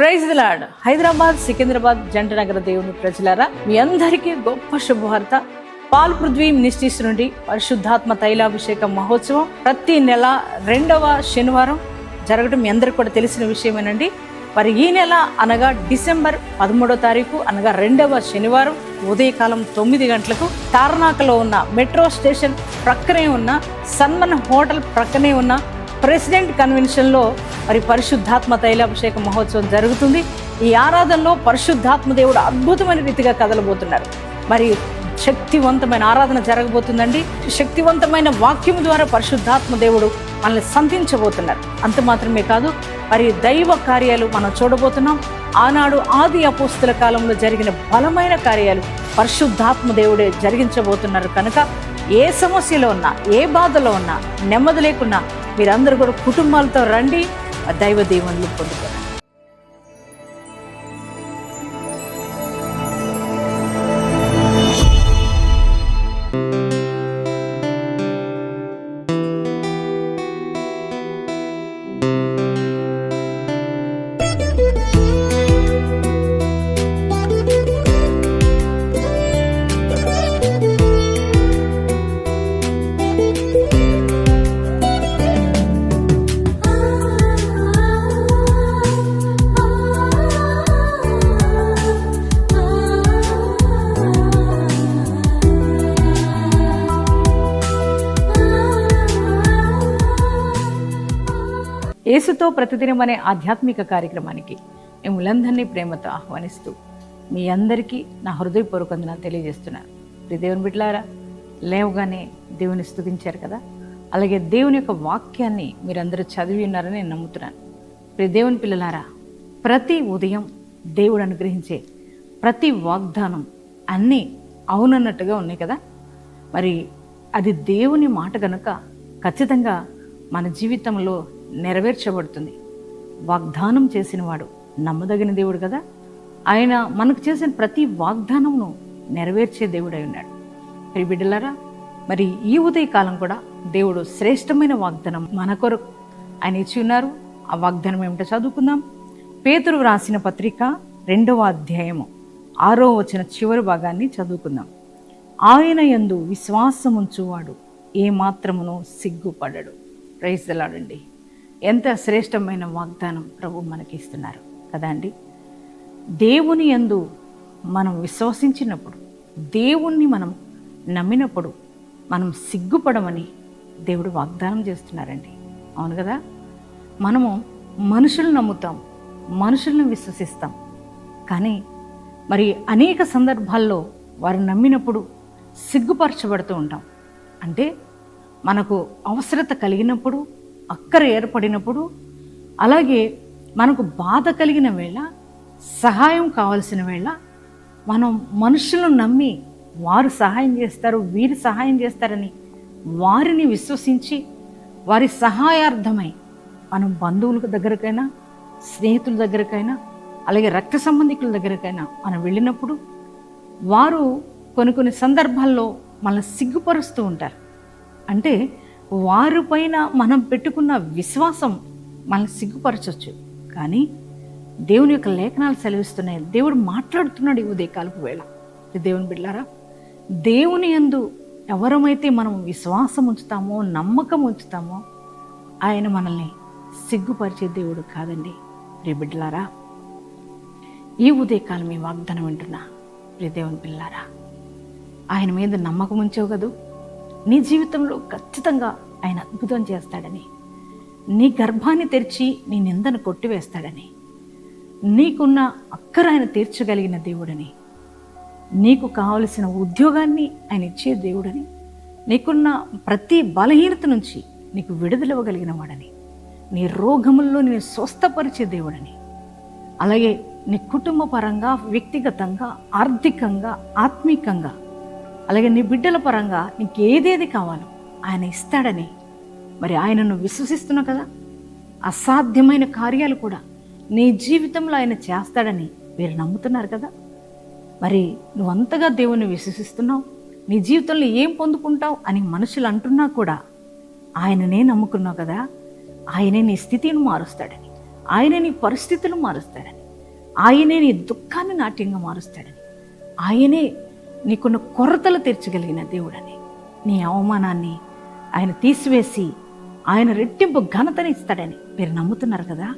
Praise lord Hyderabad Secunderabad జంట నగర దేవుని ప్రజలారా మీ అందరికీ గొప్ప శుభవార్త. పాల్ పృథ్వీ మినిస్ట్రీస్ నుండి పరిశుద్ధాత్మ తైలాభిషేక మహోత్సవం ప్రతి నెల రెండవ శనివారం జరగడం మీ అందరికి కూడా తెలిసిన విషయమేనండి. మరి ఈ నెల అనగా డిసెంబర్ పదమూడో తారీఖు అనగా రెండవ శనివారం ఉదయకాలం తొమ్మిది గంటలకు తార్నాకలో ఉన్న మెట్రో స్టేషన్ ప్రక్కనే ఉన్న సన్మన్ హోటల్ ప్రక్కనే ఉన్న ప్రెసిడెంట్ కన్వెన్షన్లో మరి పరిశుద్ధాత్మ తైలాభిషేక మహోత్సవం జరుగుతుంది. ఈ ఆరాధనలో పరిశుద్ధాత్మ దేవుడు అద్భుతమైన రీతిగా కదలబోతున్నారు. మరి శక్తివంతమైన ఆరాధన జరగబోతుందండి. శక్తివంతమైన వాక్యం ద్వారా పరిశుద్ధాత్మ దేవుడు మనల్ని సంధించబోతున్నారు. అంత మాత్రమే కాదు మరి దైవ కార్యాలు మనం చూడబోతున్నాం. ఆనాడు ఆది అపోస్తుల కాలంలో జరిగిన బలమైన కార్యాలు పరిశుద్ధాత్మ దేవుడే జరిగించబోతున్నారు కనుక ఏ సమస్యలో ఉన్నా ఏ బాధలో ఉన్నా నెమ్మది లేకున్నా మీరందరూ కూడా కుటుంబాలతో రండి ఆ దైవ దీవెనలు పొందుకోండి. యేసుతో ప్రతిదినం అనే ఆధ్యాత్మిక కార్యక్రమానికి మిమ్మల్ందరినీ ప్రేమతో ఆహ్వానిస్తూ మీ అందరికీ నా హృదయపూర్వక వందనాలు తెలియజేస్తున్నాను ప్రి దేవుని బిడ్డలారా లేవగానే దేవుని స్థుతించారు కదా? అలాగే దేవుని యొక్క వాక్యాన్ని మీరందరూ చదివి ఉన్నారని నేను నమ్ముతున్నాను. ప్రియ దేవుని పిల్లలారా ప్రతి ఉదయం దేవుడు అనుగ్రహించే ప్రతి వాగ్దానం అన్నీ అవునన్నట్టుగా ఉన్నాయి కదా? మరి అది దేవుని మాట కనుక ఖచ్చితంగా మన జీవితంలో నెరవేర్చబడుతుంది. వాగ్దానం చేసినవాడు నమ్మదగిన దేవుడు కదా? ఆయన మనకు చేసిన ప్రతి వాగ్దానమును నెరవేర్చే దేవుడై ఉన్నాడు. మరి బిడ్డలారా మరి ఈ ఉదయకాలం కూడా దేవుడు శ్రేష్టమైన వాగ్దానం మన కొరకు ఆయన ఇచ్చి ఉన్నారు. ఆ వాగ్దానం ఏమిటో చదువుకుందాం. పేతురు వ్రాసిన పత్రిక రెండవ అధ్యాయము ఆరో వచ్చిన చివరి భాగాన్ని చదువుకుందాం. ఆయన యందు విశ్వాసముంచువాడు ఏమాత్రమును సిగ్గుపడడు. ప్రైజ్లాడండి ఎంత శ్రేష్టమైన వాగ్దానం ప్రభు మనకి ఇస్తున్నారు కదా అండి? దేవుని యందు మనం విశ్వసించినప్పుడు దేవుణ్ణి మనం నమ్మినప్పుడు మనం సిగ్గుపడమని దేవుడు వాగ్దానం చేస్తున్నారండి. అవును కదా? మనము మనుషులను నమ్ముతాం మనుషులను విశ్వసిస్తాం. కానీ మరి అనేక సందర్భాల్లో వారు నమ్మినప్పుడు సిగ్గుపరచబడుతూ ఉంటాం. అంటే మనకు అవసరత కలిగినప్పుడు అక్కర ఏర్పడినప్పుడు అలాగే మనకు బాధ కలిగిన వేళ సహాయం కావలసిన వేళ మనం మనుషులను నమ్మి వారు సహాయం చేస్తారు వీరు సహాయం చేస్తారని వారిని విశ్వసించి వారి సహాయార్థమై మనం బంధువుల దగ్గరకైనా స్నేహితుల దగ్గరకైనా అలాగే రక్త సంబంధికుల దగ్గరకైనా మనం వెళ్ళినప్పుడు వారు కొన్ని కొన్ని సందర్భాల్లో మనల్ని సిగ్గుపరుస్తూ ఉంటారు. అంటే వారిపైన మనం పెట్టుకున్న విశ్వాసం మనల్ని సిగ్గుపరచవచ్చు కానీ దేవుని యొక్క లేఖనాలు సెలవిస్తున్నాయి. దేవుడు మాట్లాడుతున్నాడు ఈ ఉదయకాలపు వేళ. దేవుని బిడ్డారా దేవుని యందు ఎవరమైతే మనం విశ్వాసం ఉంచుతామో నమ్మకం ఉంచుతామో ఆయన మనల్ని సిగ్గుపరిచే దేవుడు కాదండి. రే బిడ్డలారా ఈ ఉదయకాలం మీ వాగ్దానం వింటున్నా. రే దేవుని పిల్లారా ఆయన మీద నమ్మకం ఉంచావు కదూ? నీ జీవితంలో ఖచ్చితంగా ఆయన అద్భుతం చేస్తాడని నీ గర్భాన్ని తెరిచి నీ నిందను కొట్టివేస్తాడని నీకున్న అక్కర ఆయన తీర్చగలిగిన దేవుడని నీకు కావలసిన ఉద్యోగాన్ని ఆయన ఇచ్చే దేవుడని నీకున్న ప్రతి బలహీనత నుంచి నీకు విడుదలవ్వగలిగిన వాడని నీ రోగముల్లో నేను స్వస్థపరిచే దేవుడని అలాగే నీ కుటుంబ పరంగా వ్యక్తిగతంగా ఆర్థికంగా ఆత్మీకంగా అలాగే నీ బిడ్డల పరంగా నీకు ఏదేది కావాలో ఆయన ఇస్తాడని. మరి ఆయనను విశ్వసిస్తున్నావు కదా? అసాధ్యమైన కార్యాలు కూడా నీ జీవితంలో ఆయన చేస్తాడని మీరు నమ్ముతున్నారు కదా? మరి నువ్వు అంతగా దేవుని విశ్వసిస్తున్నావు? నీ జీవితంలో ఏం పొందుకుంటావు అని మనుషులు అంటున్నా కూడా ఆయననే నమ్ముకున్నావు కదా? ఆయనే నీ స్థితిని మారుస్తాడని ఆయన నీ పరిస్థితులు మారుస్తాడని ఆయనే నీ దుఃఖాన్ని నాట్యంగా మారుస్తాడని ఆయనే నీకున్న కొరతలు తీర్చగలిగిన దేవుడని. నీ అవమానాన్ని ఆయన తీసివేసి ఆయన రెట్టింపు ఘనతని ఇస్తాడని మీరు నమ్ముతున్నారు కదా?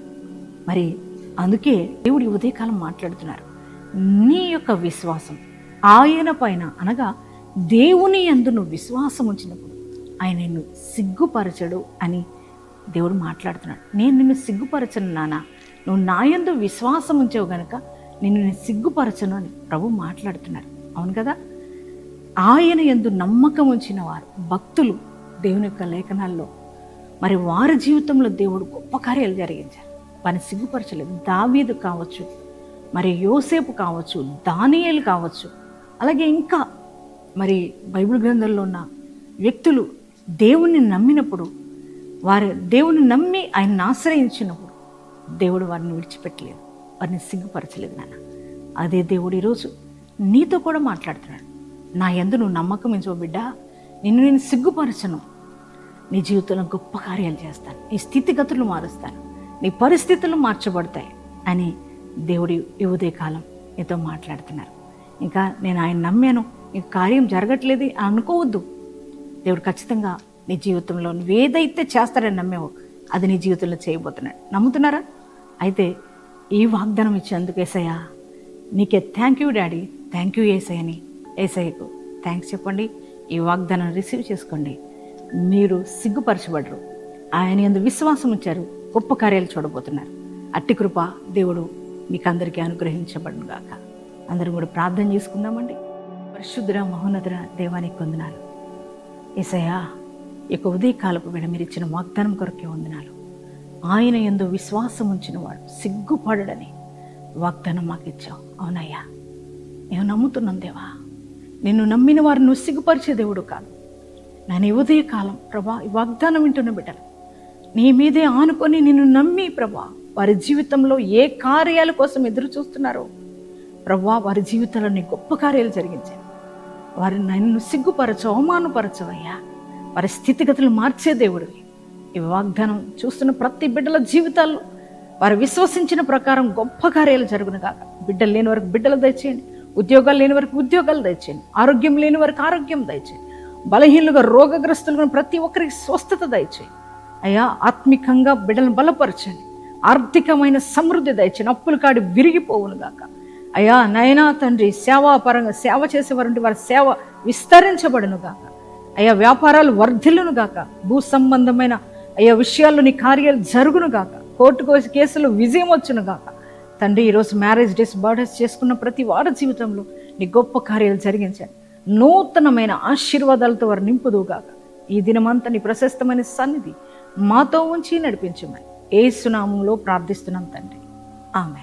మరి అందుకే దేవుడి ఉదయకాలం మాట్లాడుతున్నారు. నీ యొక్క విశ్వాసం ఆయన పైన అనగా దేవుని యందు నువ్వు విశ్వాసం ఉంచినప్పుడు ఆయన నిన్ను సిగ్గుపరచడు అని దేవుడు మాట్లాడుతున్నాడు. నేను నిన్ను సిగ్గుపరచను నానా. నువ్వు నా యందు విశ్వాసం ఉంచావు గనుక నిన్ను నేను సిగ్గుపరచను అని ప్రభు మాట్లాడుతున్నారు. అవును కదా? ఆయన ఎందు నమ్మకం ఉంచిన వారు భక్తులు దేవుని యొక్క లేఖనాల్లో. మరి వారి జీవితంలో దేవుడు గొప్ప కార్యాలు జరిగించారు. వారిని సిగ్గుపరచలేదు. దావీదు కావచ్చు మరి యోసేపు కావచ్చు దానియేలు కావచ్చు అలాగే ఇంకా మరి బైబిల్ గ్రంథంలో ఉన్న వ్యక్తులు దేవుణ్ణి నమ్మినప్పుడు వారు దేవుని నమ్మి ఆయన్ని ఆశ్రయించినప్పుడు దేవుడు వారిని విడిచిపెట్టలేదు. వారిని సిగ్గుపరచలేదు నాన్న. అదే దేవుడు ఈరోజు నీతో కూడా మాట్లాడుతున్నాడు. నా ఎందు నువ్వు నమ్మకం ఎంచో బిడ్డ. నిన్ను నేను సిగ్గుపరచను. నీ జీవితంలో గొప్ప కార్యాలు చేస్తాను. నీ స్థితిగతులు మారుస్తాను. నీ పరిస్థితులు మార్చబడతాయి అని దేవుడి ఉదయ కాలం నీతో మాట్లాడుతున్నారు. ఇంకా నేను ఆయన నమ్మాను. ఇంక కార్యం జరగట్లేదు అని అనుకోవద్దు. దేవుడు ఖచ్చితంగా నీ జీవితంలో నువ్వు ఏదైతే చేస్తాడని నమ్మేవో అది నీ జీవితంలో చేయబోతున్నాడు. నమ్ముతున్నారా? అయితే ఈ వాగ్దానం ఇచ్చేందుకు ఏసయ్యా నీకే thank you daddy. Thank you ఏసయ్యని. ఏసయ్యకు థ్యాంక్స్ చెప్పండి. ఈ వాగ్దానం రిసీవ్ చేసుకోండి. మీరు సిగ్గుపరచబడరు. ఆయన ఎందు విశ్వాసం ఉంచారు. గొప్ప కార్యాలు చూడబోతున్నారు. అట్టి కృప దేవుడు మీకు అందరికీ అనుగ్రహించబడును గాక. అందరూ కూడా ప్రార్థన చేసుకుందామండి. పరిశుద్ధుర మహోన్నతుర దేవానికి వందనాలు. ఏసయ్యా ఇక యొక్క ఉదయకాలపు వేళ మీరు ఇచ్చిన వాగ్దానం కొరకే వందనాలు. ఆయన ఎందు విశ్వాసం ఉంచిన వాడు సిగ్గుపడడని వాగ్దానం మాకు ఇచ్చావు. అవునయ్యా. నేను నమ్ముతున్నాను దేవా. నిన్ను నమ్మిన వారు నువ్వు సిగ్గుపరిచే దేవుడు కాదు. నేను ఉదయ ఉదయకాలం ప్రభా ఈ వాగ్దానం వింటున్న బిడ్డలు నీ మీదే ఆనుకొని నిన్ను నమ్మి ప్రభా వారి జీవితంలో ఏ కార్యాల కోసం ఎదురు చూస్తున్నారో ప్రభా వారి జీవితంలో నీ గొప్ప కార్యాలు జరిగించాను వారి నన్ను సిగ్గుపరచు అవమానపరచవయ్యా. వారి స్థితిగతులు మార్చే దేవుడివి. ఈ వాగ్దానం చూస్తున్న ప్రతి బిడ్డల జీవితాల్లో వారు విశ్వసించిన ప్రకారం గొప్ప కార్యాలు జరుగును బిడ్డలు లేని వరకు బిడ్డలు దయచేయండి. ఉద్యోగాలు లేని వరకు ఉద్యోగాలు దయచేయండి. ఆరోగ్యం లేని వరకు ఆరోగ్యం దయచేయండి. బలహీనులుగా రోగగ్రస్తులుగా ప్రతి ఒక్కరికి స్వస్థత దయచేయండి. అయ్యా ఆత్మికంగా బిడ్డలను బలపరచండి. ఆర్థికమైన సమృద్ధి దయచేయండి. అప్పులు కాడి విరిగిపోవును గాక. అయ్యా నయనా తండ్రి సేవాపరంగా సేవ చేసేవారంటే వారి సేవ విస్తరించబడును గాక. అయ్యా వ్యాపారాలు వర్ధిల్లును గాక. భూ సంబంధమైన అయ్యా విషయాల్లో నీ కార్యాలు జరుగును గాక. కోర్టుకు కేసులు విజయం వచ్చును గాక. తండ్రి ఈరోజు మ్యారేజ్ డేస్ బర్త్డేస్ చేసుకున్న ప్రతి వారి జీవితంలో నీ గొప్ప కార్యాలు జరిగించాను నూతనమైన ఆశీర్వాదాలతో వారు నింపుదుగాక ఈ దినమంతా నీ ప్రశస్తమైన సన్నిధి మాతో ఉంచి నడిపించమని ఏ సునామంలో ప్రార్థిస్తున్నాం తండ్రి. ఆమె